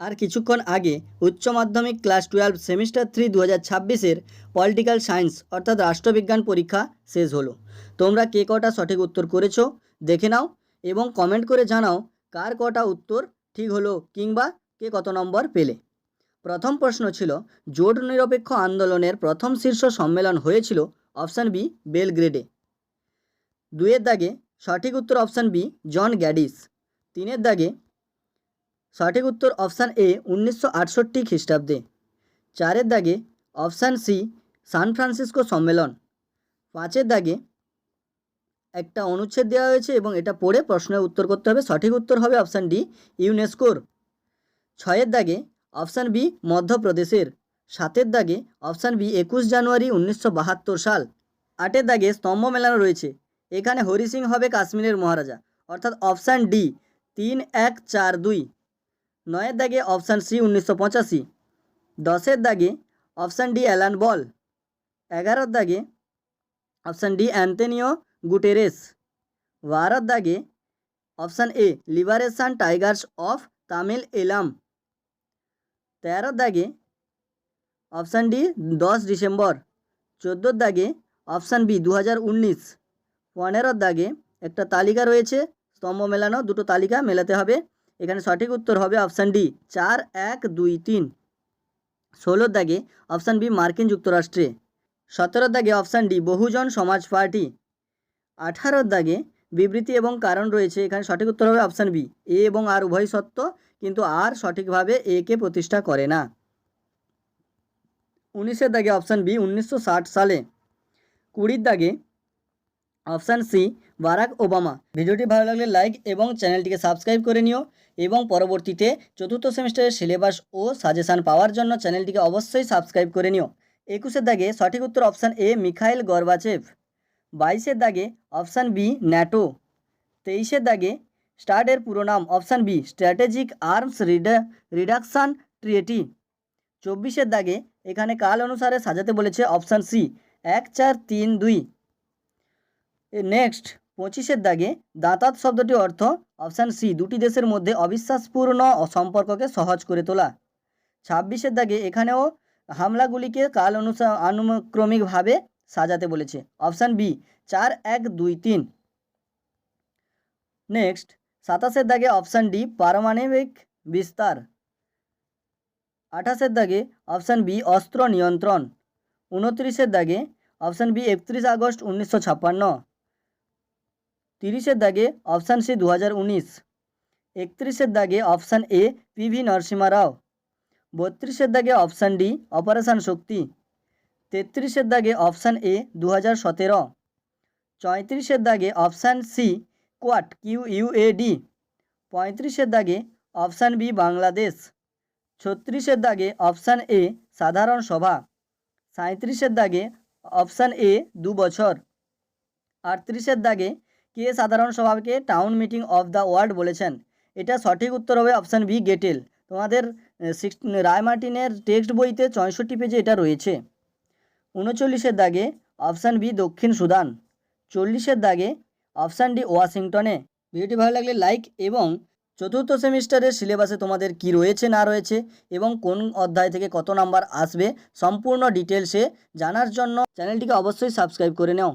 আর কিছুক্ষণ আগে উচ্চ মাধ্যমিক ক্লাস টুয়েলভ সেমিস্টার থ্রি দু হাজার ছাব্বিশের পলিটিক্যাল সায়েন্স অর্থাৎ রাষ্ট্রবিজ্ঞান পরীক্ষা শেষ হলো। তোমরা কে কটা সঠিক উত্তর করেছ দেখে নাও এবং কমেন্ট করে জানাও কার কটা উত্তর ঠিক হলো কিংবা কে কত নম্বর পেলে। প্রথম প্রশ্ন ছিল, জোট নিরপেক্ষ আন্দোলনের প্রথম শীর্ষ সম্মেলন হয়েছিল অপশান বি, বেলগ্রেডে। দুয়ের দাগে সঠিক উত্তর অপশান বি, জন গ্যাডিস। তিনের দাগে সঠিক উত্তর অপশান এ উনিশশো আটষট্টি খ্রিস্টাব্দে। চারের দাগে অপশান সি সান ফ্রান্সিসকো সম্মেলন। পাঁচের দাগে একটা অনুচ্ছেদ দেওয়া হয়েছে এবং এটা পড়ে প্রশ্নের উত্তর করতে হবে। সঠিক উত্তর হবে অপশান ডি ইউনেস্কোর। ছয়ের দাগে অপশান বি মধ্যপ্রদেশের। সাতের দাগে অপশান বি একুশ জানুয়ারি উনিশশো বাহাত্তর সাল। আটের দাগে স্তম্ভ মেলানো রয়েছে। এখানে হরি সিং হবে কাশ্মীরের মহারাজা। অর্থাৎ অপশান ডি তিন এক চার দুই। নয়ের দাগে অপশান সি উনিশশো পঁচাশি। দশের দাগে অপশান ডি অ্যালান বল। এগারোর দাগে অপশান ডি অ্যান্থনিও গুটেরেস। বারোর দাগে option A Liberation Tigers of Tamil Eelam. তেরোর দাগে অপশান ডি দশ ডিসেম্বর। চোদ্দোর দাগে অপশান বি দু হাজার উনিশ। পনেরোর দাগে একটা তালিকা রয়েছে। স্তম্ভ মেলানো দুটো তালিকা মেলাতে হবে। এখানে সঠিক উত্তর হবে অপশান ডি চার, এক, দুই, তিন। ষোলোর দাগে অপশান বি মার্কিন যুক্তরাষ্ট্রে। সতেরোর দাগে অপশান ডি বহুজন সমাজ পার্টি। আঠারোর দাগে বিবৃতি এবং কারণ রয়েছে, এখানে সঠিক উত্তর হবে অপশান বি এ এবং আর উভয় সত্য, কিন্তু আর সঠিকভাবে এ কে প্রতিষ্ঠা করে না। উনিশের দাগে অপশান বি উনিশশো ষাট সালে। কুড়ির দাগে অপশান সি, বারাক ওবামা। ভিডিওটি ভালো লাগলে লাইক এবং চ্যানেলটিকে সাবস্ক্রাইব করে নিও এবং পরবর্তীতে চতুর্থ সেমিস্টারের সিলেবাস ও সাজেশান পাওয়ার জন্য চ্যানেলটিকে অবশ্যই সাবস্ক্রাইব করে নিও। একুশের দাগে সঠিক উত্তর অপশান এ, মিখাইল গর্বাচেভ। বাইশের দাগে অপশান বি, ন্যাটো। তেইশের দাগে স্টার্টের পুরো নাম option B, Strategic Arms Reduction Treaty. চব্বিশের দাগে এখানে কাল অনুসারে সাজাতে বলেছে অপশান সি, এক চার তিন দুই। নেক্সট পঁচিশের দাগে দাঁতাত শব্দটি অর্থ অপশান সি দুটি দেশের মধ্যে অবিশ্বাসপূর্ণ সম্পর্ককে সহজ করে তোলা। ছাব্বিশের দাগে এখানেও হামলাগুলিকে কাল অনুসা, আনুক্রমিকভাবে সাজাতে বলেছে। অপশান বি চার, এক, দুই, তিন। নেক্সট সাতাশের দাগে অপশান ডি পারমাণবিক বিস্তার। আঠাশের দাগে অপশান বি অস্ত্র নিয়ন্ত্রণ। উনত্রিশের দাগে অপশান বি একত্রিশ আগস্ট উনিশশো ছাপ্পান্ন। তিরিশের দাগে অপশান সি দু হাজার উনিশ। একত্রিশের দাগে option A P V Narasimha Rao. বত্রিশের দাগে অপশান ডি অপারেশান শক্তি। তেত্রিশের দাগে অপশান এ দু হাজার সতেরো। চৌত্রিশের দাগে option C Quad, Q U A D পঁয়ত্রিশের দাগে অপশান বি বাংলাদেশ। ছত্রিশের দাগে অপশান এ সাধারণ সভা। সাঁত্রিশের দাগে অপশান এ দু বছর আটত্রিশের দাগে কে সাধারণ সভাকে town meeting of the world বলেছেন? এটা সঠিক উত্তর হবে অপশান বি গেটেল তোমাদের সিক্স রায়মার্টিনের টেক্সট বইতে চৌষট্টি পেজে এটা রয়েছে। উনচল্লিশের দাগে অপশান বি দক্ষিণ সুদান। চল্লিশের দাগে অপশান ডি ওয়াশিংটনে। ভিডিওটি ভালো লাগলে লাইক এবং চতুর্থ সেমিস্টারের সিলেবাসে তোমাদের কি রয়েছে, না রয়েছে এবং কোন অধ্যায় থেকে কত নাম্বার আসবে, সম্পূর্ণ ডিটেলসে জানার জন্য চ্যানেলটিকে অবশ্যই সাবস্ক্রাইব করে নাও।